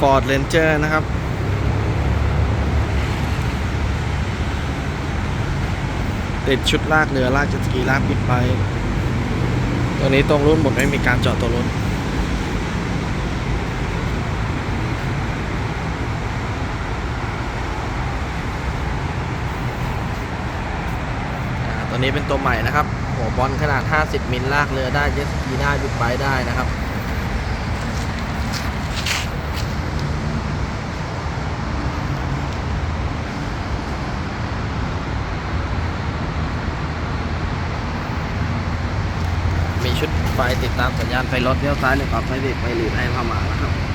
Ford Ranger นะครับ ติดชุดลากเรือลากเจ็ตสกีลากบิ๊กไบค์ตัวนี้ตรงรุ่นผมดไม่มีการเจาะตัวรถอ่าตัวนี้เป็นตัวใหม่นะครับหัวบอลขนาด 50 มิลลากเรือได้เจ็ตสกีได้บิ๊กไบค์ได้นะครับ มี ชุดไฟติดตามสัญญาณไฟรถเลี้ยวซ้ายหรือออกไฟเบรกไฟหลีดให้เข้ามานะครับ